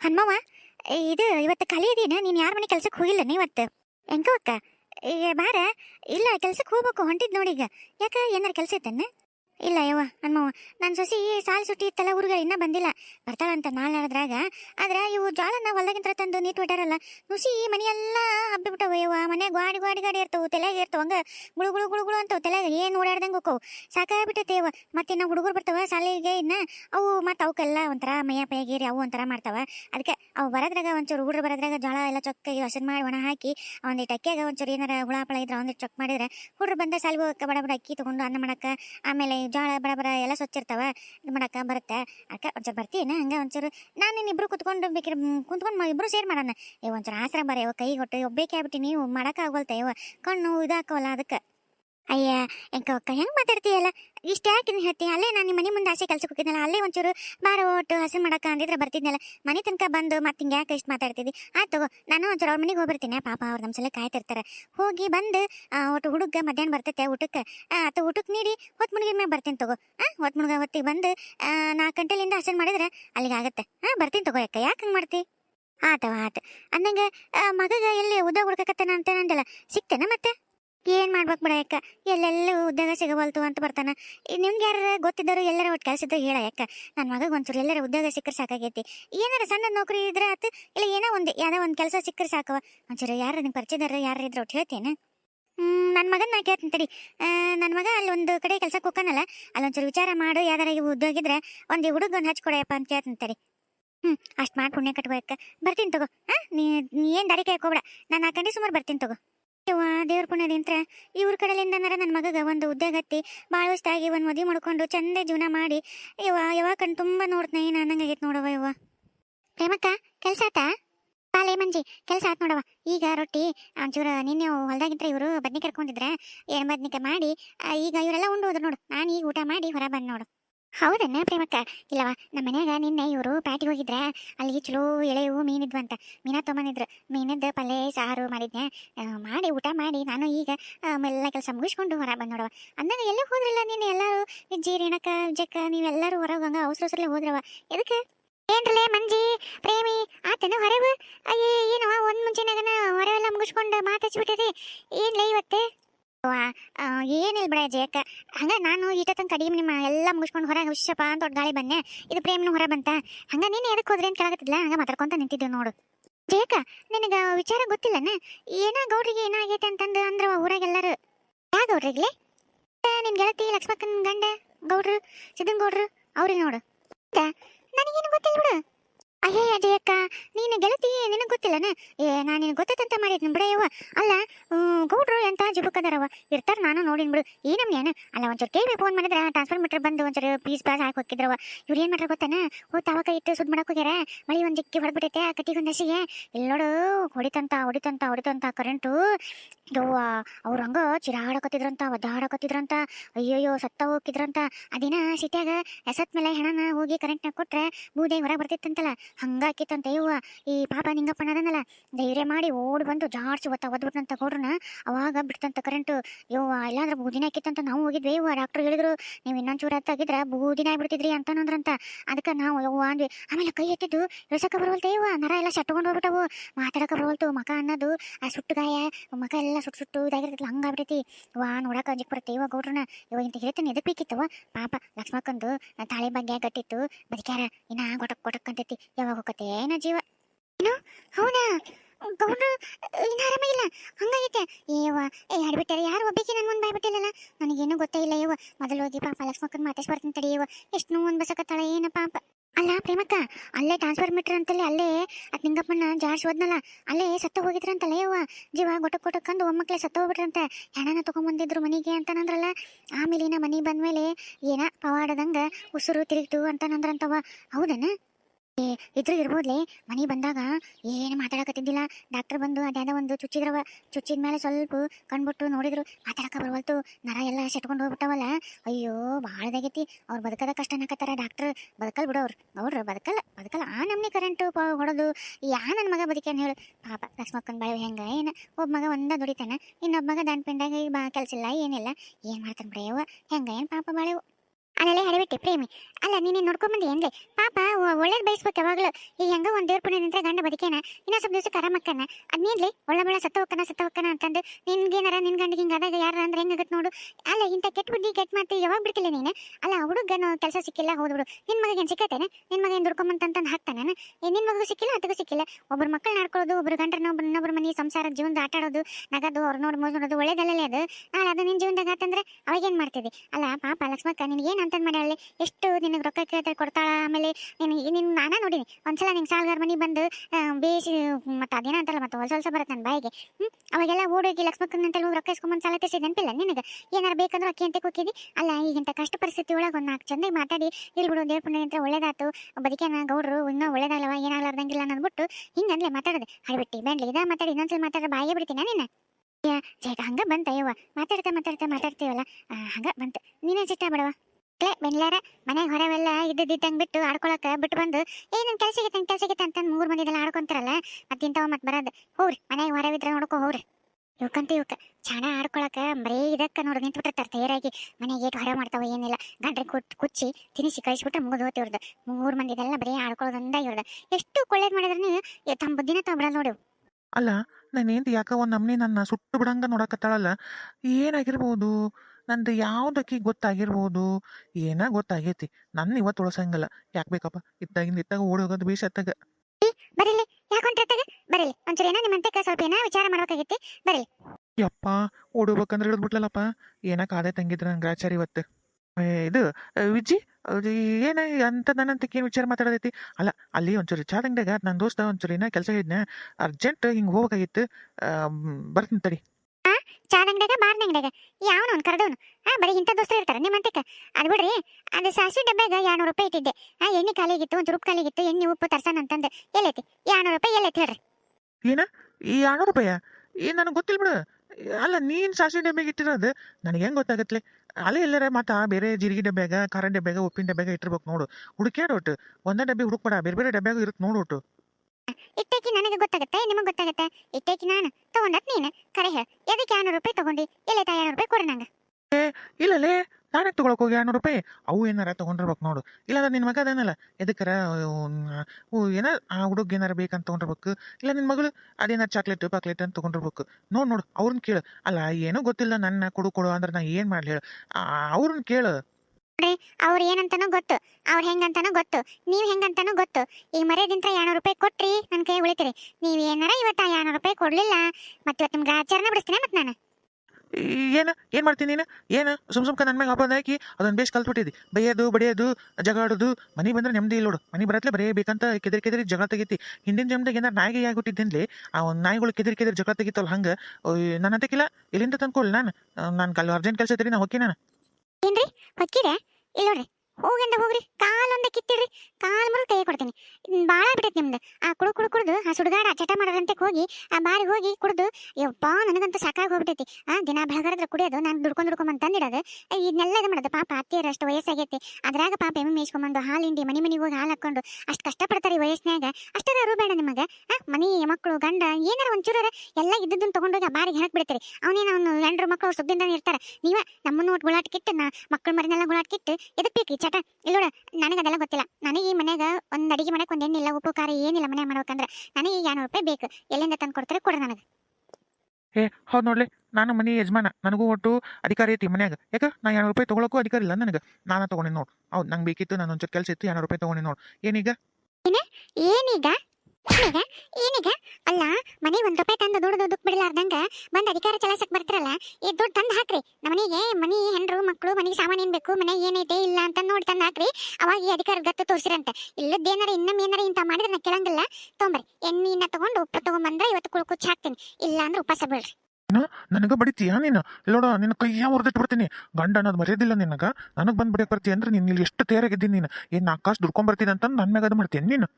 ಹನ್ಮವ್ವ ಇದು ಇವತ್ತು ಖಾಲಿ ನೀನು ಯಾರ ಮನೆ ಕೆಲ್ಸಕ್ಕೆ ಹೋಗಿಲ್ಲ ನೀವತ್ತು ಹೆಂಗವಕ್ಕ ಬಾರ, ಇಲ್ಲ ಕೆಲ್ಸಕ್ಕೆ ಹೋಗ್ಬೇಕು ಹೊಂಟಿದ್ ಈಗ. ಯಾಕ ಏನಾರ ಕೆಲಸ ಇತ್ತನ್ನ ಇಲ್ಲ ಯವ್ವ ಹನ್ಮವ್ವ ನನ್ನ ಸೊಸಿ ಸಾಲು ಸುಟ್ಟಿ ಇತ್ತಲ್ಲ ಊರಿಗೆ ಇನ್ನೂ ಬಂದಿಲ್ಲ. ಬರ್ತಾಳಂತ ನಾಳೆ ನಡೆದ್ರಾಗ ಆದ್ರೆ ಇವು ಜೋಳನ ಹೊಲ್ದಾಗಿಂತ್ರ ತಂದು ನೀಟ್ ಬಿಟ್ಟಾರಲ್ಲ, ನುಸಿ ಮನೆಯೆಲ್ಲ ಹಬ್ಬಿ ಬಿಟ್ಟವ ಯವ್ವ. ಮನೆ ಗಾಡಿ ಗಾಡಿ ಗಾಡಿ ಇರ್ತವು ತಲೆಗೆ ಇರ್ತವು ಹಂಗ ಗುಳು ಗುಳು ಗುಳು ಗುಳು ಅಂತವು. ತಲೆಗೆ ಏನು ಓಡಾಡ್ದಂಗೆ ಹೋಕ್ಕವು. ಸಾಕಾಗ್ಬಿಟ್ಟೈತೆ ಯವ್ವ. ಮತ್ತೆ ನಾವು ಹುಡುಗರು ಬರ್ತಾವ ಸಾಲಿಗೆ ಇನ್ನ ಅವು ಮತ್ತು ಅವಕ್ಕೆಲ್ಲ ಒಂಥರ ಮೈಯ ಪೈಗೇರಿ ಅವು ಒಂಥರ ಮಾಡ್ತಾವ. ಅದಕ್ಕೆ ಅವು ಬರದ್ರಾಗ ಒಂಚೂರು, ಹುಡುಗರು ಬರೋದ್ರಾಗ ಜೋಳ ಎಲ್ಲ ಚೊಕ್ಕಾಗಿ ಹಸಿರು ಮಾಡಿ ಒಣ ಹಾಕಿ ಒಂದಿಟ್ಟು ಅಕ್ಕಿಯಾಗ ಒಂಚೂರು ಏನಾರ ಹುಳ ಪಳ ಇದ್ರೆ ಒಂದಿಟ್ಟು ಚೊಕ್ ಮಾಡಿದ್ರೆ, ಹುಡುಗರು ಬಂದ ಹೋಗಕ್ಕೆ ಬಡ ಬಡ ಅಕ್ಕಿ ತೊಗೊಂಡು ಅನ್ನ ಮಾಡಕ್ಕೆ, ಆಮೇಲೆ ಜೋಳ ಬಡ ಎಲ್ಲ ಸ್ವಚ್ಛ ಇರ್ತಾವ ಇದು ಮಾಡಕ್ಕೆ ಬರುತ್ತೆ. ಅಕ್ಕ ಒಂಚೂರು ಬರ್ತೀನ ಹಂಗೆ ಒಂಚೂರು ನಾನು ನೀನು ಇಬ್ರು ಕುತ್ಕೊಂಡು ಬೇಕಿರ ಕುಂತ್ಕೊಂಡು ಇಬ್ರು ಸೇರ್ ಮಾಡೋಣ. ಏ ಒಂಚೂರು ಆಸರ ಬರ ಇವ ಕೈ ಕೊಟ್ಟು ಒಬ್ಬೇಕೆ ಆಗ್ಬಿಟ್ಟು, ನೀವು ಮಾಡೋಕ್ಕಾಗೋಲ್ತ ಇವ ಕಣ್ಣು ಇದಾಕವಲ್ಲ ಅದಕ್ಕೆ. ಅಯ್ಯ ಅಕ್ಕ ಹೆಂಗೆ ಮಾತಾಡ್ತೀಯಲ್ಲ? ಇಷ್ಟ ಯಾಕೆ ಹೇಳ್ತಿ? ಅಲ್ಲೇ ನಾನು ನಿಮ್ಮ ಮನೆ ಮುಂದೆ ಆಸೆ ಕೆಲ್ಸಕ್ಕೆ ಹೋಗಿದ್ನಲ್ಲ, ಅಲ್ಲೇ ಒಂಚೂರು ಬಾರ ಒಟ್ಟು ಹಸು ಮಾಡಕ್ಕೆ ಅಂದಿದ್ರೆ ಬರ್ತಿದ್ನಲ್ಲ. ಮನೆ ತನಕ ಬಂದು ಮತ್ತೆ ಹಿಂಗೆ ಯಾಕೆ ಇಷ್ಟು ಮಾತಾಡ್ತಿದ್ದಿ? ಆಯ್ತು ತಗೋ, ನಾನು ಒಂಚೂರು ಅವ್ರ ಮನೆಗೆ ಹೋಗ್ಬರ್ತೀನಿ. ಪಾಪ ಅವ್ರು ನಮ್ಮ ಸಲ ಕಾಯ್ತಿರ್ತಾರೆ. ಹೋಗಿ ಬಂದು ಒಟ್ಟು ಹುಡುಗ ಮಧ್ಯಾಹ್ನ ಬರ್ತೈತೆ ಊಟಕ್ಕೆ. ಆತ ಊಟಕ್ಕೆ ನೀಡಿ ಹೊತ್ತು ಮುಳುಗಿದ ಮೇಲೆ ಬರ್ತೀನಿ ತಗೋ. ಹಾಂ ಹೊತ್ತು ಮುಳುಗ ಹೊತ್ತಿಗೆ ಬಂದು ನಾಲ್ಕು ಗಂಟೆಲಿಂದ ಹಸನ್ ಮಾಡಿದ್ರೆ ಅಲ್ಲಿಗೆ ಆಗುತ್ತೆ. ಹಾಂ ಬರ್ತೀನಿ ತಗೋ ಯಾಕೆ ಯಾಕೆ ಹಂಗೆ ಮಾಡ್ತಿ? ಆತವ ಆತ. ಅಂದಂಗೆ ಮಗಗೆ ಎಲ್ಲಿ ಉದ್ಯೋಗ ಹುಡ್ಕಕತ್ತಾನ ಅಂತ ಅಂದಲ್ಲ ಸಿಕ್ತೇನ ಮತ್ತೆ? ಏನ್ ಮಾಡ್ಬೇಕು ಬಿಡ ಯಾಕ ಎಲ್ಲೆಲ್ಲ ಉದ್ಯೋಗ ಸಿಗಬಲ್ತು ಅಂತ ಬರ್ತಾನ. ನಿಮ್ಗೆ ಯಾರು ಗೊತ್ತಿದ್ದರು ಎಲ್ಲರ ಒಟ್ಟು ಕೆಲಸ ಇದ್ರೆ ಹೇಳ ಯಾಕ ನನ್ನ ಮಗ ಒಂಚೂರು ಎಲ್ಲರ ಉದ್ಯೋಗ ಸಿಕ್ಕರೆ ಸಾಕಾಗೈತಿ. ಏನಾರ ಸಣ್ಣ ನೌಕರಿ ಇದ್ರೆ ಆತು, ಇಲ್ಲ ಏನೋ ಒಂದು ಯಾವ ಒಂದು ಕೆಲಸ ಸಿಕ್ಕರೆ ಸಾಕವ ಒಂಚೂರು ಯಾರು ನಿಂಗೆ ಪರಿಚಯದಾರ ಯಾರು ಇದ್ರೆ ಒಟ್ಟು ಹೇಳ್ತೇನೆ. ನನ್ನ ಮಗನ ನಾ ಕೇಳ್ತೀನಿ ತಡಿ. ನನ್ನ ಮಗ ಅಲ್ಲಿ ಒಂದು ಕಡೆ ಕೆಲ್ಸಕ್ಕೆ ಹೋಗ್ಕನಲ್ಲ ಅಲ್ಲೊಂಚೂರು ವಿಚಾರ ಮಾಡು, ಯಾವ್ದಾರ ಈ ಉದ್ಯೋಗ ಇದ್ರೆ ಒಂದು ಹುಡುಗನ ಹಚ್ಕೊಡಯಪ್ಪ ಅಂತ ಕೇಳ್ತೀನಿ ತಡಿ. ಹ್ಞೂ ಅಷ್ಟು ಮಾಡಿ ಪುಣ್ಯ ಕಟ್ಕೋಯಕ್ಕ ಬರ್ತೀನಿ ತಗೋ. ಹಾಂ ನೀ ಏನು ದಾರಿ ಕೇಳ್ಕೊಬೇಡ. ನಾನು ಕಂಡಿ ಸುಮಾರು ಬರ್ತೀನಿ ತಗೋ. ದೇವ್ರ ಪುಣ್ಯದಿಂತ್ರ ಇವ್ರ ಕಡೆಲಿಂದನಾರ ನನ್ನ ಮಗಗ ಒಂದು ಉದ್ಯೋಗ ಹತ್ತಿ ಭಾಳ ಆಗಿ ಒಂದು ಮದುವೆ ಮಾಡ್ಕೊಂಡು ಚಂದ ಜೀವನ ಮಾಡಿ. ಇವ ಯಾವಾಗ ಕಣ್ ತುಂಬಾ ನೋಡ್ತೀನಿ, ಏನು ಅನ್ನಂಗಾಗೈತೆ ನೋಡವ ಇವ ಪ್ರೇಮಕ್ಕ, ಕೆಲಸ ಆತಾ? ಪಾಲೆ ಮಂಜಿ, ಕೆಲಸ ಆತ್ ನೋಡವ ಈಗ ರೊಟ್ಟಿ, ಒಂಚೂರು ನಿನ್ನೆ ಹೊಲ್ದಾಗಿದ್ರೆ ಇವರು ಬದ್ನಿ ಕರ್ಕೊಂಡಿದ್ರ, ಏನು ಬದ್ನಿಕಾಯಿ ಮಾಡಿ ಈಗ ಇವರೆಲ್ಲ ಉಂಡು ನೋಡು. ನಾನು ಈಗ ಊಟ ಮಾಡಿ ಹೊರ ಬಂದು ನೋಡು. ಹೌದನ್ನ ಪ್ರೇಮಕ್ಕ. ಇಲ್ಲವ ನಮ್ಮ ಮನ್ಯಾಗ ನಿನ್ನೆ ಇವರು ಪ್ಯಾಟಿಗೆ ಹೋಗಿದ್ರ, ಅಲ್ಲಿ ಚಲೋ ಎಳೆವು ಮೀನಿದ್ವು ಅಂತ. ಮೀನ ತೊಗೊಂಬಂದಿದ್ರು. ಮೀನದ ಪಲ್ಲೆ, ಸಾರು ಮಾಡಿದ್ನೆ ಮಾಡಿ ಊಟ ಮಾಡಿ ನಾನು ಈಗ ಎಲ್ಲ ಕೆಲಸ ಮುಗಿಸ್ಕೊಂಡು ಹೊರ ಬಂದು ನೋಡವ ಅಂದಾಗ ಎಲ್ಲೇ ಹೋದ್ರಲ್ಲ ನೀನು ಎಲ್ಲರೂ? ಜೀರಿಣಕ ಜಕ್ಕ ನೀವೆಲ್ಲರೂ ಹೊರಗೆ ಹಂಗ ಅವಸರ ಅವಸರಲ್ಲೇ ಹೋದ್ರವ. ಎದಕ್ಕೆ? ಏನ್ರಲೇ ಮಂಜಿ, ಪ್ರೇಮಿ, ಆತನ ಹೊರವು ಅಯ್ಯೇ ಏನವ ಒಂದು ಮುಂಚೆನಾಗನ ಹೊರವೆಲ್ಲ ಮುಗಿಸ್ಕೊಂಡು ಮಾತಾಡ್ಸ್ಬಿಟ್ಟಿರಿ ಏನ್ಲೇ ಇವತ್ತೆ? ಏನಿಲ್ಲ ಬಿಡ ಜಯಕ್ಕ. ಹಂಗ ನಾನು ಈಟ ತನಕ ಕಡಿಮೆ ನಿಮ್ಮ ಎಲ್ಲ ಮುಗಿಸ್ಕೊಂಡು ಹೊರಗೆ ಹುಷಪ್ಪ ಅಂತ ದೊಡ್ಡ ಗಾಳಿ ಬಂದೆ. ಇದು ಪ್ರೇಮನು ಹೊರ ಬಂತ. ಹಂಗ ನೀನು ಎದಕ್ಕೆ ಹೋದ್ರೆ ಅಂತ ಕೇಳಾಕತ್ತಿದ್ಲ? ಹಂಗ ಮಾತಾಡ್ಕೊಂತ ನಿಂತಿದ್ದೆ ನೋಡು. ಜಯಕ್ಕ, ನಿನಗೆ ವಿಚಾರ ಗೊತ್ತಿಲ್ಲನ? ಏನ ಗೌಡ್ರಿಗೆ ಏನಾಗೈತೆ ಅಂತಂದು ಅಂದ್ರೆ ಊರಾಗೆಲ್ಲರೂ ಯಾ ಗೌಡ್ರಿಗ್ಲೆ? ನಿನ್ ಗೆಳತಿ ಲಕ್ಷ್ಮಕ್ಕನ ಗಂಡ, ಗೌಡ್ರು ಸಿದ್ದನ್ ಗೌಡ್ರು ಅವ್ರಿಗೆ ನೋಡು ಹೌದಾ? ನನಗೇನು ಗೊತ್ತಿಲ್ಲ ಬಿಡು ಅಯ್ಯಯ್ಯ ಅಜಯಕ್ಕ, ನೀನು ಗೆಳತಿ, ನಿನಗೆ ಗೊತ್ತಿಲ್ಲನ? ಏ, ನಾನು ನಿನಗೆ ಗೊತ್ತೈತಂತ ಮಾಡಿದ್ನ ಯವ್ವ. ಅಲ್ಲ ಗೌಡ್ರು ಎಂತ ಜಿಬುಕದಾರವ? ಇರ್ತಾರ, ನಾನು ನೋಡಿನ್ ಬಿಡು. ಈ ನಮ್ನೇನು ಅಲ್ಲ, ಒಂಚೂರು ಕೇಳಿ ಫೋನ್ ಮಾಡಿದ್ರೆ ಟ್ರಾನ್ಸ್ಫರ್ ಮೀಟರ್ ಬಂದು ಒಂಚೂರು ಪೀಸ್ ಪಾಸ್ ಹಾಕಿ ಹೋಗಿದ್ರವ ಇವ್ರು ಏನು ಮಾಡ್ರ ಗೊತ್ತಾನ? ಓ ತಾವಕ ಇಟ್ಟು ಸುದ್ ಮಾಡಕ್ಕೆ ಹೋಗ್ಯಾರ? ಮಳಿ ಒಂದು ಜಿಕ್ಕಿ ಹೊಡೆದ್ಬಿಟ್ಟೈತೆ ಆ ಕಟ್ಟಿಗೆ ಒಂದು ಹಸಿಗೆ. ನೋಡು, ಹೊಡಿತಂತ ಹೊಡಿತಂತ ಹೊಡಿತಂತ ಕರೆಂಟು ಯವ್ವ, ಅವ್ರ ಹಂಗ ಚಿರಾಡಕತ್ತಿದ್ರಂತ ಒದ್ದಾಡಕತ್ತಿದ್ರಂತ ಅಯ್ಯಯ್ಯೋ, ಸತ್ತ ಹೋಗಿದ್ರಂತ ಅದಿನ ಸಿಟ್ಯಾಗ ಎಸತ್ ಮೇಲೆ ಹೆಣನ ಹೋಗಿ ಕರೆಂಟ್ನಾಗ ಕೊಟ್ರೆ ಬೂದೆ ಹೊರಗೆ ಬರ್ತಿತ್ತಂತಲ್ಲ. ಹಂಗಾಕಿತ್ತಂತ ಇವ್ವ ಈ ಪಾಪ ನಿಂಗಪ್ಪನ ಅದನ್ನಲ್ಲ, ಧೈರ್ಯ ಮಾಡಿ ಓಡಿ ಬಂದು ಜಾಡ್ಸಿ ಒತ್ತ ಒದ್ಬಿಟ್ನಂತ ಗೌಡ್ರನ ಅವಾಗ ಬಿಡ್ತಂತ ಕರೆಂಟು ಯವ್ವ, ಇಲ್ಲಾಂದ್ರೆ ಬೂದಿನ ಹಾಕಿತ್ತಂತ ನಾವು ಹೋಗಿದ್ವಿ. ಇವ್ವ ಡಾಕ್ಟರ್ ಹೇಳಿದ್ರು, ನೀವು ಇನ್ನೊಂದು ಚೂರು ಹತ್ತಾಗಿದ್ರೆ ಬೂದಿನ ಆಗ್ಬಿಡ್ತಿದ್ರಿ ಅಂತನಂದ್ರಂತ ಅದಕ್ಕೆ ನಾವು ಯವ್ವ ಅಂದ್ವಿ. ಆಮೇಲೆ ಕೈ ಎತ್ತಿದ್ದು, ಇಳಿಸಕ್ಕೆ ಬರವಲ್ತೆ ಇವ್ವ ನರ ಎಲ್ಲ ಸಟ್ಕೊಂಡು ಹೋಗ್ಬಿಟ್ಟವು. ಮಾತಾಡಕ್ಕೆ ಬರವಲ್ತು. ಮಕ ಅನ್ನೋದು, ಆ ಸುಟ್ಟು ಗಾಯ, ಮಕ ಎಲ್ಲ ಸುಟ್ಟು ಸುಟ್ಟು ಇದಾಗಿರ್ತೈತಿ ಹಂಗಾಗ್ಬಿಟ್ಟೈತಿ ವಾ ನೋಡಕ್ಕೆ ಅಂಜಿಕ್ ಬರುತ್ತೆ. ಇವ ಗೌಡ್ರನ ಇವ ಇಂತ ಹೇಳ್ತಾನೆ ಎದಕ್ಕೆ ಬೇಕಿತ್ತವ ಪಾಪ ಲಕ್ಷ್ಮಕ್ಕಂದು, ತಾಳಿ ಬಗ್ಗೆ ಗಟ್ಟಿತ್ತು. ಬದುಕ್ಯಾರ, ಇನ್ನ ಗೊಟಕ್ ಗೊಟಕ್ ಅಂತೈತಿ. ಯಾವಾಗ ಹೋಗತ್ತೆ, ಏನ ಜೀವ? ಏನು? ಹೌದಾ? ಗೌಡ್ರು, ಇನ್ನ ಆರಾಮಾಗಿಲ್ಲ ಹಂಗಾಗೈತೆ ಏವ ಏ, ಆಡ್ಬಿಟ್ಟಾರೆ, ಯಾರು ಒಬ್ಬಕ್ಕೆ ನನ್ನ ಮುಂದೆ ಬಾಯ್ಬಿಟ್ಟಿಲ್ಲ ನನಗೇನು ಗೊತ್ತೇ ಇಲ್ಲ ಇವ ಮೊದಲು ಹೋಗಿ ಪಾಪ ಲಕ್ಷ್ಮಕ್ಕನ್ ಮಾತಾಡ್ಸಿ ಬರ್ತೀನಿ ತಡಿ ಎಷ್ಟು ನೋವು ಅನ್ಬಸಕತ್ತಾಳ ಏನ ಪಾಪ. ಅಲ್ಲ, ಪ್ರೇಮಕ್ಕ, ಅಲ್ಲೇ ಟ್ರಾನ್ಸ್ಫರ್ ಮೀಟರ್ ಅಂತಲೇ ಅಲ್ಲೇ ಅದ್ ನಿಂಗಪ್ಪನ ಜಾಡ್ಸಿ ಹೋದ್ನಲ್ಲ, ಅಲ್ಲೇ ಸತ್ತ ಹೋಗಿದ್ರಂತಲ್ಲ ಯವ್ವ ಜೀವ, ಗೊಟಕ್ ಗೊಟಕ್ಕಂದು ಒಮ್ಮಕ್ಳೆ ಸತ್ತು ಹೋಗ್ಬಿಟ್ರಂತೆ. ಹೆಣನ ತೊಗೊಂಬಂದಿದ್ರು ಮನೆಗೆ ಅಂತನಂದ್ರಲ್ಲ ಆಮೇಲೆ ಏನ ಮನೆಗೆ ಬಂದ್ಮೇಲೆ ಏನ ಪವಾಡದಂಗ ಉಸಿರು ತಿರುಗಿತು ಅಂತನಂದ್ರಂತವ ಹೌದನ? ಇದ್ರ ಇರ್ಬೋದ್ಲಿ? ಮನೆ ಬಂದಾಗ ಏನು ಮಾತಾಡಕತ್ತಿದ್ದಿಲ್ಲ. ಡಾಕ್ಟರ್ ಬಂದು ಅದ್ಯಾದ ಒಂದು ಚುಚ್ಚಿದ್ರವ. ಚುಚ್ಚಿದ ಮೇಲೆ ಸ್ವಲ್ಪ ಕಣ್ಬಿಟ್ಟು ನೋಡಿದ್ರು. ಮಾತಾಡಕ ಬರವಲ್ತು. ನರ ಎಲ್ಲ ಸೆಟ್ಕೊಂಡು ಹೋಗ್ಬಿಟ್ಟವಲ್ಲ. ಅಯ್ಯೋ ಭಾಳದಾಗೈತಿ ಅವ್ರು ಬದುಕದ ಕಷ್ಟ ಅನ್ನಕತ್ತಾರ ಡಾಕ್ಟರ್. ಬದುಕಲ್ ಬಿಡೋರು ನೋಡ್ರು ಬದುಕಲ್ಲ ಬದುಕಲ್ಲ ಆ ನಮ್ನಿ ಕರೆಂಟು ಹೊಡೋದು. ಯಾ ನನ್ನ ಮಗ ಬದುಕೇನು ಹೇಳು. ಪಾಪ, ಲಕ್ಷ್ಮಕ್ಕನ ಬಾಳು ಹೆಂಗ, ಏನ? ಒಬ್ಬ ಮಗ ಒಂದ ದುಡಿತಾನ. ಇನ್ನೊಬ್ಬ ಮಗ ದಂಡ ಪಿಂಡಾಗ ಬಾ ಕೆಲಸ ಇಲ್ಲ ಏನಿಲ್ಲ. ಏನು ಮಾಡ್ತಾನೆ ಬಿಡೆಯವ್ವ ಹೆಂಗ, ಏನು ಪಾಪ ಬಾಳೆವು? ಅಲ್ಲೇ ಹರಿಬಿಟ್ಟಿ ಪ್ರೇಮಿ. ಅಲ್ಲ ನೀನೇ ನೋಡ್ಕೊಂಬಂದಿ ಏನ್ರಿ ಪಾಪ ಒಳ್ಳೇದು ಬಯಸ್ಬೇಕು ಯಾವಾಗಲೂ. ಈಗ ಹೆಂಗ ಒಂದ್ ದೇವ್ರ ಪುಣ್ಯ ನಿಂತ್ರೆ ಗಂಡ ಬದುಕೇನ? ಇನ್ನ ಸ್ವಲ್ಪ ದಿವಸ ಆರಾಮಕ್ಕನ ಅದ್ನೇನ್ಲಿ ಒಳ್ಳೆ ಬೆಳ ಸತ್ತ ಹೋಕ್ಕನ ಸತ್ತ ಹೋಕ್ಕನ ಅಂತಂದು ನಿನ್ಗೇನಾರ ನಿನ್ ಗಂಡಿಗೆ ಹಿಂಗ ಅದಾಗ ಯಾರ ಅಂದ್ರೆ ಹೆಂಗಾಗುತ್ತೆ ನೋಡು? ಅಲ್ಲ, ಇಂಥ ಕೆಟ್ಟ ಬುದ್ಧಿ, ಕೆಟ್ಟ ಮಾತು ಯಾವಾಗ ಬಿಡ್ತಿಲ್ಲ ನೀನು? ಅಲ್ಲ ಹುಡುಗನು ಕೆಲಸ ಸಿಕ್ಕಿಲ್ಲ ಹೋದ್ಬಿಡು ನಿನ್ ಮಗ ಏನ್ ಸಿಕ್ಕತ್ತೇನೆ ನಿನ್ ಮಗ ಏನ್ ದುಡ್ಕೊಂಬಂತಂತಂದು ಹಾಕ್ತಾನೆ ನಿನ್ ಮಗು ಸಿಕ್ಕಿಲ್ಲ ಅದಕ್ಕೂ ಸಿಕ್ಕಿಲ್ಲ. ಒಬ್ರು ಮಕ್ಕಳು ನಾಡ್ಕೊಳ್ಳೋದು ಒಬ್ರು ಗಂಡ್ರನ್ನ ಒಬ್ರು, ಇನ್ನೊಬ್ರು ಮನೆ ಸಂಸಾರ ಜೀವನದ ಆಟ ಆಡೋದು, ನಗದು, ಅವ್ರು ನೋಡಿ ಮೋಜ್ ನೋಡೋದು, ಒಳ್ಳೇದಲ್ಲೇ ಅದು. ನಾಳೆ ಅದು ನಿನ್ ಜೀವನದಾಗ ಆತಂದ್ರೆ ಅವಾಗೇನ್ ಮಾಡ್ತಿದ್ದಿ ಅಲ್ಲ, ಪಾಪ ಲಕ್ಷ್ಮಕ್ಕ, ನಿನ್ಗೆ ಏನ್ ಅಂತಂದ್ ಮಾಡ್ಯಾಳೆ ಎಷ್ಟು ನಿನಗೆ ರೊಕ್ಕ ಕೇಳ್ತಾರೆ ಕೊಡ್ತಾಳ? ಆಮೇಲೆ ನೀನು ನಿನ್ನ ನಾನು ನೋಡಿನಿ, ಒಂದ್ಸಲ ನಿಂಗೆ ಸಾಲ್ಗಾರ್ ಮನೆ ಬಂದು ಬೇಸಿ ಮತ್ತೆ ಅದೇನ ಅಂತಲ್ಲ, ಮತ್ತೆ ಹೊಲ್ಸ ಹೊಲ್ಸ ಬರುತ್ತೆ ನನ್ನ ಬಾಯಿಗೆ. ಹ್ಮ್, ಅವಾಗೆಲ್ಲ ಓಡೋಗಿ ಲಕ್ಷ್ಮಕ್ಕನ ಅಂತ ಹೋಗಿ ರೊಕ್ಕ ಇಸ್ಕೊಂಬಂದು ಸಾಲ ತೆಸಿ ನೆನಪಿಲ್ಲ ನಿನಗೆ? ಏನಾರ ಬೇಕಂದ್ರೆ ಅಕ್ಕಿ ಅಂತ ಕೂಕಿದಿ? ಅಲ್ಲ, ಈಗಿಂತ ಕಷ್ಟ ಪರಿಸ್ಥಿತಿ ಒಳಗೆ ಒಂದು ನಾಲ್ಕು ಚಂದ ಮಾತಾಡಿ ಇಲ್ಲಿ ಬಿಡು, ದೇವ್ರ ಪುಣ್ಯ ಅಂತ ಒಳ್ಳೇದಾತು ಬದುಕೇನ ಗೌಡ್ರು, ಇನ್ನೂ ಒಳ್ಳೇದಲ್ಲವ ಏನಾಗ್ಲಾರ್ದಂಗಿಲ್ಲ ಅಂದ್ಬಿಟ್ಟು ಹಿಂಗಂದ್ಲೆ ಮಾತಾಡದೆ. ಹರಿಬಿಟ್ಟಿ ಬ್ಯಾಂಡ್ಲಿ ಇದ ಮಾತಾಡಿ, ಇನ್ನೊಂದ್ಸಲ ಮಾತಾಡ ಬಾಯಿಗೆ ಬಿಡ್ತೀನಿ ನಿನ್ನ ಜೇಗ ಹಂಗ ಬಂತ ಯವ್ವ? ಮಾತಾಡ್ತಾ ಮಾತಾಡ್ತಾ, ಮಾತಾಡ್ತೀವಲ್ಲ? ಹಂಗ ಬಂತು. ನೀನೇ ಚಿಟ್ಟ ಬಿಡವ ಲೇ ಬೆಂಗ್ಳಾರ ಮನೆಗೆ ಹೊರವೆಲ್ಲ ಇದ್ದಿದ್ದಂಗೆ ಬಿಟ್ಟು ಆಡ್ಕೊಳಕ ಬಿಟ್ಟು ಬಂದು, ಏ ನನ್ನ ನನ್ನ ಕೆಲ್ಸಕ್ಕೆ ಅಂತ ಮೂರು ಮಂದಿದೆಲ್ಲ ಆಡ್ಕೊಂತಾರಲ್ಲ ಮತ್ತಿಂತವ ಮತ್ತೆ ಬರೋದು. ಹೋಗ್ರಿ ಮನೆಗೆ ಹೊರವಿದ್ರೆ ನೋಡ್ಕೊ ಹೋಗ್ರಿ. ಇವಕ್ಕಂತ ಇವಕ್ಕೆ ಚಾಣ ಆಡ್ಕೊಳಕ ಬರೀ ಇದಕ್ಕ ನೋಡಿ, ನಿಂತ್ಬಿಟ್ಟಿರ್ತಾರೆ ತಯಾರಾಗಿ. ಮನೆಗೆ ಏಟು ಹೊರ ಮಾಡ್ತಾವ ಏನಿಲ್ಲ ಗಂಡ್ರಿಗೆ ಕುಟ್, ಕುಚ್ಚಿ, ತಿನಿಸಿ ಕಳಿಸ್ಬಿಟ್ರೆ ಮುಗಿದು ಹೋತಿ ಇವ್ರದ್ದು ಮೂರು ಮಂದಿದೆಲ್ಲ ಬರೀ ಆಡ್ಕೊಳ್ಳೋದಂದ ಇವ್ರದ್ದು ಎಷ್ಟು ಒಳ್ಳೇದು ಮಾಡಿದ್ರೆ ತಮ್ಮ ಬುದ್ಧಿನ ತಾವು ಬಿಡಲ್ಲ ನೋಡಿ. ಅಲ್ಲ ಯಾಕೋ ಯಾಕ ಒಂದು ನಮ್ಮನೆ ನನ್ನ ಸುಟ್ಟು ಬಿಡಂಗ ನೋಡಕತ್ತಾಳಲ್ಲ, ಏನಾಗಿರ್ಬೋದು? ನಂದು ಯಾವ್ದಕ್ಕಿ ಗೊತ್ತಾಗಿರ್ಬೋದು? ಏನ ಗೊತ್ತಾಗೈತಿ? ನನ್ ಇವತ್ತು ಉಳಸಂಗಿಲ್ಲ. ಯಾಕೆ ಬೇಕಪ್ಪ? ಇತ್ತಾಗಿಂದ ಇತ್ತಾಗ ಓಡಿ ಹೋಗೋದು ಬೇಷ್ ಅತ್ತಾಗ. ಬರೀಲಿ ಯಾಕೊಂಡ್ರತ್ತಾಗ ಬರೀಲಿ ಒಂಚೂರು ಏನೋ ಸ್ವಲ್ಪ ಏನೋ ವಿಚಾರ ಮಾಡ್ಬೇಕಾಗಿತ್ತು ಬರಲಿ ಯಪ್ಪ ಹಿಡಿದ್ಬಿಟ್ಲಲ್ಲಪ್ಪ ಏನಕ್ಕೆ ಕಾದೆ ತಂಗಿದ್ರೆ ನಂಗೆ ಗ್ರಾಚಾರ ಇವತ್ತು. ಇದು ವಿಜಿ ವಿಜ್ಜಿ ಏನ ಅಂತ ನನ್ನಂತಕ್ಕೆ ಏನು ವಿಚಾರ ಮಾತಾಡೋದೈತಿ? ಅಲ್ಲ ಅಲ್ಲಿ ಒಂಚೂರು ಚಾದಂಗ್ಡಾಗ ನನ್ನ ದೋಸ್ತ ಒಂಚೂರು ಏನೋ ಕೆಲಸ ಇದ್ನ. ಅರ್ಜೆಂಟ್ ಹಿಂಗೆ ಹೋಗ್ಬೇಕಾಗಿತ್ತು. ಬರ್ತೀನಿ ತಡಿ. ಚಾದ ಅಂಗಡಿಯಾಗ ಬಾರ್ನ ಅಂಗಡಿಯಾಗ. ಯಾವನು ಅವ್ನು ಕರೆದವನು. ಹಾ ಬರೀ ಇಂಥ ದೋಸ್ತರು ಇರ್ತಾರೆ ನಿಮ್ಮಂತಕ್ಕೆ ಅದು ಬಿಡ್ರಿ, ಅದು ಸಾಸಿವೆ ಡಬ್ಬ್ಯಾಗ ಎರಡ್ನೂರು ರೂಪಾಯಿ ಇಟ್ಟಿದ್ದೆ. ಹಾ ಎಣ್ಣೆ ಖಾಲಿಗಿತ್ತು ಒಂದು ರೂಪಾಯಿ ಖಾಲಿಗಿತ್ತು ಎಣ್ಣೆ, ಉಪ್ಪು, ತರ್ಸನ ಅಂತಂದು. ಎಲ್ಲೈತಿ? ಎರಡ್ನೂರು ರೂಪಾಯಿ, ಎಲ್ಲೈತಿ ಹೇಳ್ರಿ. ಈ ಆರ್ನೂರು ರೂಪಾಯ? ಏ, ನನಗೆ ಗೊತ್ತಿಲ್ಲ ಬಿಡು. ಅಲ್ಲ, ನೀನು ಸಾಸಿವೆ ಡಬ್ಬ್ಯಾಗ ಇಟ್ಟಿರೋದು, ನನಗೆ ಹೆಂಗೆ ಗೊತ್ತಾಗತ್ಲೆ? ಅಲ್ಲೇ ಎಲ್ಲರ ಮತ್ತ ಬೇರೆ ಜೀರಿಗೆ ಡಬ್ಬ್ಯಾಗ ಖಾರ ಡಬ್ಬ್ಯಾಗ ಉಪ್ಪಿನ ಡಬ್ಬ್ಯಾಗ ಇಟ್ಟಿರ್ಬೇಕು ನೋಡು. ಹುಡುಕ್ಯಾಡ ಒಟ್ಟು. ಒಂದೇ ಡಬ್ಬಿ ಹುಡುಕ್ಬೇಡ, ಬೇರೆ ಬೇರೆ ಡಬ್ಬ್ಯಾಗ ಇರುತ್ತೆ ನೋಡು ಒಟ್ಟು. ಇಟ್ಟೇಕಿ ನನಗೆ ಗೊತ್ತಾಗತ್ತೆ, ನಿಮಗೆ ಗೊತ್ತಾಗತ್ತೆ. ಇಟ್ಟೇಕಿ ನಾನು ತಗೊಂಡತ್ ನೀನು. ಕರೆ ಹೇಳ, ಎದಕ್ಕೆ ಎರಡ್ನೂರು ರೂಪಾಯಿ ತಗೊಂಡಿ? ಎಲೆ ತಾಯಿ ಆರ್ನೂರು ರೂಪಾಯಿ ಕೊಡು ನಂಗೆ. ಇಲ್ಲಲೇ, ನಾನು ತೊಗೊಳಕ್ ಹೋಗಿ ಎರಡ್ನೂರು ರೂಪಾಯಿ. ಅವು ಏನಾರ ತೊಗೊಂಡಿರ್ಬೇಕು ನೋಡು. ಇಲ್ಲಾಂದ್ರೆ ನಿನ್ನ ಮಗ ಅದೇನಲ್ಲ, ಎದಕ್ಕರ ಏನ ಆ ಹುಡುಗ ಏನಾರ ಬೇಕಂತ ತೊಗೊಂಡಿರ್ಬೇಕು. ಇಲ್ಲ ನಿನ್ನ ಮಗಳು ಅದೇನಾರ ಚಾಕ್ಲೇಟ್, ಪಾಕ್ಲೇಟ್ ಅಂತ ತೊಗೊಂಡಿರ್ಬೇಕು. ನೋಡು ನೋಡು, ಅವ್ರನ್ನ ಕೇಳು. ಅಲ್ಲ, ಏನೂ ಗೊತ್ತಿಲ್ಲ, ನನ್ನ ಕೊಡು ಕೊಡು ಅಂದ್ರೆ ನಾ ಏನು ಮಾಡಲಿ ಹೇಳು. ಅವ್ರನ್ನ ಕೇಳು. ಅವ್ರು ಏನಂತಾನೋ ಗೊತ್ತು, ಅವ್ರು ಹೆಂಗಂತಾನೋ ಗೊತ್ತು, ನೀವು ಹೆಂಗಂತಾನೋ ಗೊತ್ತು. ಈ ಮರ್ಯಾದಿಂತ್ರ ಎರಡ್ನೂರು ರೂಪಾಯಿ ಕೊಟ್ರಿ ನನ್ನ ಕೈ ಉಳಿತೀರಿ. ನೀವು ಏನಾರ ಇವತ್ತ ಎರಡ್ನೂರು ರೂಪಾಯಿ ಕೊಡ್ಲಿಲ್ಲ, ಮತ್ತೆ ಇವತ್ತು ನಿಮ್ಗೆ ಆಚರಣೆ ಬಿಡಿಸ್ತೀನಿ ಮತ್ತೆ ನಾನು. ಏನ, ಏನು ಮಾಡ್ತೀನಿ ನೀನು? ಏನು, ಸುಮ್ ಸುಮ್ಕ ನನ್ನ ಮ್ಯಾಗ ಹಬ್ಬ ಹಾಕಿ ಅದನ್ನ ಬೇಸ್ ಕಲ್ತ್ಬಿಟ್ಟಿದ್ದಿ ಬೈಯೋದು, ಬಡಿಯೋದು, ಜಗಾಡೋದು, ಮನೆ ಬಂದ್ರೆ ನೆಮ್ಮದಿ ಇಲ್ಲೋಡು ಮನಿ ಮನೆ ಬರತ್ಲೆ ಬರೇ ಬೇಕಂತ ಕೆದರಿ ಕೆದರಿ ಜಗಳ ತೆಗಿತಿ. ಹಿಂದಿನ ಜಮ್ದಾಗ ಏನಾರ ನಾಯಿಗೆ ಆಗ್ಬಿಟ್ಟಿದ್ದೇನ್ಲಿ, ಆ ನಾಯಿಗಳು ಕೆದರಿ ಕೆದರಿ ಜಗಳ ತೆಗಿತಲ್ಲ ಹಂಗೆ ನನ್ನ ಅಂತಕ್ಕಿಲ್ಲ ಇಲ್ಲಿಂದ ತಂದ್ಕೊಳ್ಳಿ ನಾನು. ನಾನು ಕಲ್ ಅರ್ಜೆಂಟ್ ಕೆಲಸ ಐತ್ರಿ ನಾ ಹೋಗಿ ನಾನು. ಏನ್ರಿ ಹೊಕ್ಕಿರ ಇಲ್ಲ ನೋಡ್ರಿ. ಹೋಗಿಂದ ಹೋಗ್ರಿ. ಕಾಲೊಂದ ಕಿತ್ತಿಡ್ರಿ. ಕಾಲ್ ಮುರು ಕೈ ಕೊಡ್ತೀನಿ. ಬಾಳ ಬಿಟ್ಟೈತಿ ನಿಮ್ದು. ಆ ಕುಡು ಕುಡು ಕುಡ್ದು, ಆ ಸುಡುಗಾಡ ಚಟ ಮಾಡೋದಂತೆ ಹೋಗಿ, ಆ ಬಾರಿ ಹೋಗಿ ಕುಡ್ದು ಯಪ್ಪ ನನಗಂತೂ ಸಾಕಾಗಿ ಹೋಗ್ಬಿಟ್ಟೈತಿ ಆ, ದಿನ ಬೆಳಗಾರದ್ರ ಕುಡಿಯೋದು, ನಾನು ದುಡ್ಕೊಂಡು ದುಡ್ಕೊಂಬಂದು ತಂದಿಡೋದು. ಇದನ್ನೆಲ್ಲ ಇದು ಮಾಡೋದು. ಪಾಪ ಅತ್ತೆಯರು ಅಷ್ಟು ವಯಸ್ಸಾಗೈತಿ. ಅದ್ರಾಗ ಪಾಪ ಎಮ್ಮೆ ಮೇಯಿಸ್ಕೊಂಬಂದು, ಹಾಲು ಹಿಂಡಿ, ಮನೆ ಮನೆಗೆ ಹೋಗಿ ಹಾಲು ಹಾಕೊಂಡು ಅಷ್ಟು ಕಷ್ಟಪಡ್ತಾರೆ ಈ ವಯಸ್ಸಿನಾಗ ಅಷ್ಟರ ಬೇಡ ನಿಮಗೆ. ಆ, ಮನೆ ಮಕ್ಕಳು ಗಂಡ, ಏನಾರ ಒಂಚೂರ ಎಲ್ಲ ಇದ್ದದನ್ನ ತಗೊಂಡೋಗಿ ಆ ಬಾರಿಗೆ ಹಾಕಿ ಬಿಡ್ತೀರಿ. ಅವನೇನು ಅವನು ಹೆಂಡ್ರು ಮಕ್ಕಳು ಸುದ್ದಿಂದ ಇರ್ತಾರೆ. ನೀವ ನಮ್ಮನ್ನು ಒಟ್ಟು ಗುಳಾಟ್ಕಿಟ್ಟು ನಾ ಮಕ್ಕಳ ಮರಿನೆಲ್ಲ ಗುಳಾಟ್ಕಿಟ್ಟು ಎದಕ್ಕೆ ಬೇಕು ಚಟ ಇಲ್ಲ ನೋಡ ನನಗೆ ಅದೆಲ್ಲ ಗೊತ್ತಿಲ್ಲ. ನನಗೆ ಈ ಮನ್ಯಾಗ ಒಂದು ಅಡಿಗೆ ಮಾಡಕ್ಕೆ ಒಂದು ಎಣ್ಣಿಲ್ಲ ಉಪ್ಪು ಖಾರ ಏನಿಲ್ಲ ಮನೆ ಮಾಡ್ಬೇಕಂದ್ರೆ ನನಗೆ ಈಗ ಎರಡ್ನೂರು ರೂಪಾಯಿ ಬೇಕು. ಎಲ್ಲಿಂದ ತಂದು ಕೊಡ್ತಾರೆ ಕೊಡ್ರಿ ನನಗೆ. ಏ ಹೌದು ನೋಡ್ಲಿ ನಾನು ಮನೆ ಯಜಮಾನ. ನನಗೂ ಒಟ್ಟು ಅಧಿಕಾರ ಐತಿ ಮನ್ಯಾಗ. ಯಾಕೆ? ನಾ ಎರಡು ರೂಪಾಯಿ ತೊಗೊಳಕ್ಕೂ ಅಧಿಕಾರ ಇಲ್ಲ ನನಗೆ. ನಾನು ತೊಗೊಂಡಿ ನೋಡು. ಹೌದು ನಂಗೆ ಬೇಕಿತ್ತು ನಾನು ಒಂಚೂರು ಕೆಲಸ ಇತ್ತು ಎರಡು ರೂಪಾಯಿ ತೊಗೊಂಡಿ ನೋಡು. ಏನೀಗ? ಏನೀಗ? ಏನೀಗ ಏನೀಗ ಅಲ್ಲ, ಮನೆ ಒಂದ್ ರೂಪಾಯಿ ತಂದು ದುಡ್ದು ದುಡ್ಡು ಬಿಡಲಾರ್ದಂಗ ಬಂದ್ ಅಧಿಕಾರ ಚಲಾಸಕ್ ಬರ್ತಾರಲ್ಲ, ಈ ದುಡ್ಡು ತಂದು ಹಾಕ್ರಿ. ನಮ್ಮನೆಗೆ ಮನಿ, ಹೆಂಡ್ರು ಮಕ್ಕಳು ಮನೆಗೆ ಸಾಮಾನು ಏನ್ ಬೇಕು ಮನೆಗೆ ಏನೈತೆ ಇಲ್ಲ ಅಂತ ನೋಡಿ ತಂದು ಹಾಕ್ರಿ. ಅವಾಗ ಈ ಅಧಿಕಾರ ಗತ್ತು ತೋರಿಸಿರಂತೆ. ಇಲ್ಲದ್ದೇನಾರ ಇನ್ನೊಮ್ಮೆ ಏನಾರ ಇಂತ ಮಾಡಿದ್ರೆ ನಾ ಕೇಳಂಗಿಲ್ಲ. ತೊಂಬರಿ ಎಣ್ಣೆನ ತಗೊಂಡು ಉಪ್ಪು ತಗೊಂಬಂದ್ರೆ ಇವತ್ತು ಕುಳ್ ಕುಚ್ಚಿ ಹಾಕ್ತೀನಿ. ಇಲ್ಲ ಅಂದ್ರೆ ಉಪವಾಸ ಬೀಳ್ರಿ ನನಗೆ ಬಡಿತೀಯಾ ನೀನು? ಇಲ್ಲೋಡ, ನಿನ್ನ ಕೈಯ ಹೊರದಿಟ್ಟು ಬಿಡ್ತೀನಿ. ಗಂಡ ಅನ್ನೋದು ಮರ್ಯಾದಿಲ್ಲ ನಿನಗೆ. ನನಗೆ ಬಂದು ಬಡಿಯಕ್ಕೆ ಬರ್ತೀಯ ಅಂದ್ರೆ ನೀನು ಇಲ್ಲಿ ಎಷ್ಟು ತೇರಾಗಿದ್ದೀನಿ ನೀನು? ಏನು ನಾಲ್ಕಾಸು ದುಡ್ಕೊಂಬರ್ತೀನಿ ಅಂತ ನನ್ನ ಮ್ಯಾಗ ಅದು ಮಾಡ್ತೀನಿ ನೀನು?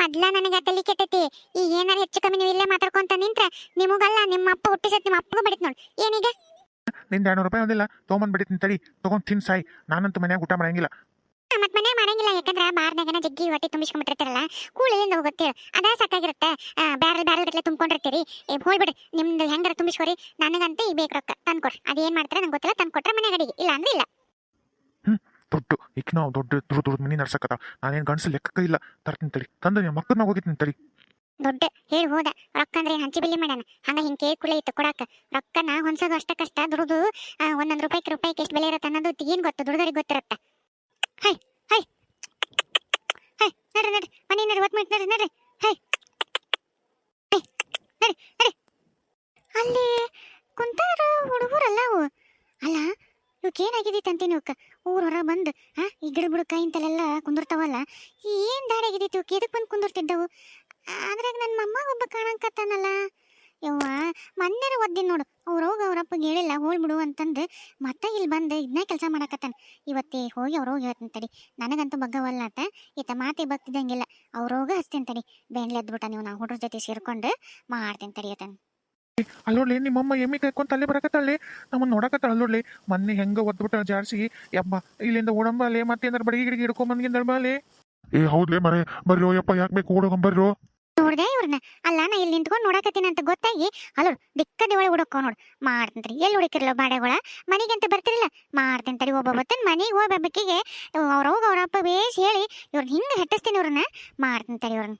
ಮೊದ್ಲ ನನಗೆ ಅದಲ್ಲಿ ಕೆಟ್ಟೈತಿ. ಈ ಏನಾರ ಹೆಚ್ಚು ಕಮ್ಮಿ ನೀವು ಇಲ್ಲೇ ಮಾತಾಡ್ಕೊಂತ ನಿಂತ್ರ ನಿಮಗಲ್ಲ ನಿಮ್ಮ ಅಪ್ಪ ಹುಟ್ಟಿಸತ್ ನಿಮ್ಮ ಅಪ್ಪಗೂ ಬಡಿತ್ ನೋಡಿ. ಏನೀಗ? ನಿಂದ ಎರಡು ರೂಪಾಯಿ ಒಂದಿಲ್ಲ ತೊಗೊಂಬಂದು ಬಿಡ್ತೀನಿ ತಡಿ. ತಗೊಂಡ್ ತಿನ್ ಸಾಯಿ. ನಾನಂತೂ ಮನ್ಯಾಗ ಊಟ ಮಾಡಂಗಿಲ್ಲ. ಮತ್ ಮನೆ ಮಾಡಂಗಿಲ್ಲ ಯಾಕಂದ್ರ ಬಾರ್ನಾಗನ ಜಗ್ಗಿ ಹೊಟ್ಟೆ ತುಂಬಿಸ್ಕೊಂಡ್ಬಿಟ್ಟಿರ್ತಾರಲ್ಲ ಕೂಳಿಂದ ಹೋಗುತ್ತೆ ಅದ ಸಾಕಾಗಿರುತ್ತೆ. ಬ್ಯಾರಲ್ ಬ್ಯಾರಲ್ ಗಟ್ಲೆ ತುಂಬ್ಕೊಂಡಿರ್ತೀರಿ. ಏ ಹೋಗ್ಬಿಡ್ರಿ ನಿಮ್ದು ಹೆಂಗಾರ ತುಂಬಿಸ್ಕೊರಿ. ನನಗಂತೂ ಈ ಬೇಕು ರೊಕ್ಕ ತಂದ್ಕೊಡ್ರಿ. ಅದೇನ್ ಮಾಡ್ತಾರೆ ನಂಗೆ ಗೊತ್ತಿಲ್ಲ ತಂದ್ಕೊಟ್ರೆ ಮನೆ ಅಡಿಗೆ. ಇಲ್ಲ. ಅಂದ್ರೆ ಇಲ್ಲ ದೊಡ್ಡ ಈಗ ನಾವು ದೊಡ್ಡ ದುಡ್ಡು ದುಡ್ಡು ಮನಿ ನಡ್ಸಕತ್ತ. ನಾನೇನು ಗಂಡಸ ಲೆಕ್ಕ ಇಲ್ಲ ತರ್ತೀನಿ ತಡಿ. ತಂದು ನಿಮ್ಮ ಮಕ್ಕಳನ್ನ ಹೋಗಿದ್ದೀನಿ ತಡಿ. ದೊಡ್ಡ, ಹೇಳಿ ಹೋದ. ರೊಕ್ಕ ಅಂದ್ರೆ ಹಂಚಿ ಬಿಲ್ಲಿ ಮಾಡ್ಯಾನ? ಹಂಗ ಹಿಂಗೆ ಕೇಳಿ ಕುಳಿ ಇತ್ತು ಕೊಡಾಕ. ರೊಕ್ಕನ ಹೊಂಸೋದು ಅಷ್ಟ ಕಷ್ಟ. ದುಡ್ದು ಒಂದೊಂದು ಒಂದೊಂದ್ ರೂಪಾಯಿಗೆ ಎಷ್ಟು ಬೆಲೆ ಇರತ್ತೆ ಅನ್ನೋದು ಏನ್ ಗೊತ್ತು? ದುಡ್ದವ್ರಿಗೆ ಗೊತ್ತಿರತ್ತ. ಹೈ ಹೈ. ಹೈ, ನಡ್ರಿ ನಡ್ರಿ. ಮನೆ ನಡ್ರಿ ಒತ್ತು ಮಿನಿಟ್ ನಡ್ರಿ ಹೈ. ಅಲ್ಲಿ ಕುಂತಾರ ಹುಡುಗರಲ್ಲ ಅವು. ಅಲ್ಲ ಇವಕ್ಕೆ ಏನಾಗಿದೈತೆ ಅಂತೀನಿ ಇವಕ್ಕ ಊರ್ ಹೊರ ಬಂದು ಹಾ ಈ ಗಿಡ ಬುಡಕ ಇಂತಲೆಲ್ಲ ಕುಂದಿರ್ತಾವಲ್ಲ, ಏನು ದಾಡಿ ಆಗಿದೈತಿ ಇವಕ್ಕೆ ಎದಕ್ಕೆ ಬಂದು ಕುಂದಿರ್ತಿದ್ದವು? ಅದ್ರಾಗ ನನ್ನ ಮೊಮ್ಮಗ ಒಬ್ಬ ಕಾಣಂಕತ್ತಾನಲ್ಲ. ಯವ್ವ ಮೊನ್ನೆರ ಒದ್ದಿನ ನೋಡು. ಅವ್ರ ಹೋಗಿ ಅವ್ರಪ್ಪಗೆ ಹೇಳಿಲ್ಲ ಹೋಳ್ ಬಿಡು ಅಂತಂದು ಮತ್ತೆ ಇಲ್ಲಿ ಬಂದು ಇದನ್ನ ಕೆಲಸ ಮಾಡಕತ್ತಾನ. ಇವತ್ತೇ ಹೋಗಿ ಅವ್ರ ಹೋಗಿ ಹೇಳ್ತೀನಿ ತಡಿ. ನನಗಂತೂ ಬಗ್ಗವಲ್ಲ ಈತ ಮಾತೆ ಬತ್ತಿದ್ದಂಗಿಲ್ಲ ಅವ್ರ ಹೋಗ ಹಚ್ತೀನಿ ತಡಿ. ಬೆಂಡ್ಲೆ ಎದ್ಬಿಟ್ಟ ನೀವು, ನಾವು ಹುಡುಗ್ರ ಜೊತೆ ಸೇರ್ಕೊಂಡು ಮಾಡ್ತೀನಿ ತಡಿ ಆತನ ಅಲ್ಲೋಡ್ಲಿ ನಿಮ್ಮಮ್ಮ ಎಮ್ಮಿ ಕಾಯ್ಕೊಂತ ಅಲ್ಲೇ. ಬರಕತ್ತಾಳೆ ನಮ್ಮನ್ನ ನೋಡಕತ್ತಾಳ ಅಲ್ಲೋಡ್ಲಿ ಮೊನ್ನೆ ಹೆಂಗ ಒದ್ಬಿಟ್ಟ ಜಾಡ್ಸಿ ಯಬ್ಬ ಇಲ್ಲಿಂದ ಓಡಂಬಲೆ ಮತ್ತೆ ಏನಾರ ಬಡಗಿ ಗಿಡಗಿ ಹಿಡ್ಕೊಂಬಂದ್ಗಿಂದ ಬಾಲೆ ಏ ಹೌದ್ಲೇ ಮರೆ ಬರ್ರೋ ಯಪ್ಪ ಯಾಕೆ ಬೇಕು ಓಡೋಗಂಬರ್ರೋ ನೋಡ್ದೆ ಇವ್ರನ್ನ ಅಲ್ಲ ನಾ ಇಲ್ಲಿ ನಿಂತ್ಕೊಂಡು ನೋಡಕತ್ತೀನಿ ಅಂತ ಗೊತ್ತಾಗಿ ಅಲ್ಲೋಡು ದಿಕ್ಕದಿ ಒಳಗೆ ಹುಡುಕೋ ನೋಡ್. ಮಾಡ್ತೀನಿ ಎಲ್ಲಿ ಹುಡುಕಿರ್ಲೋ ಬಾಡೆಗಳ ಮನೆಗೆ ಅಂತ ಬರ್ತಿರಲ್ಲ ಮಾಡ್ತೀನಿ ತಡಿ ಒಬ್ಬ ಬತ್ತನ್ ಮನೆಗೆ ಹೋಗ್ಬೇಕಿಗೆ ಅವ್ರ ಹೋಗ ಅವ್ರ ಅಪ್ಪ ಬೇಸ್ ಹೇಳಿ ಇವ್ರನ್ನ ಹಿಂಗೆ ಹೆಟ್ಟಿಸ್ತೀನಿ ಇವ್ರನ್ನ ಮಾಡ್ತೀನಿ ತಡಿ ಇವ್ರನ್ನ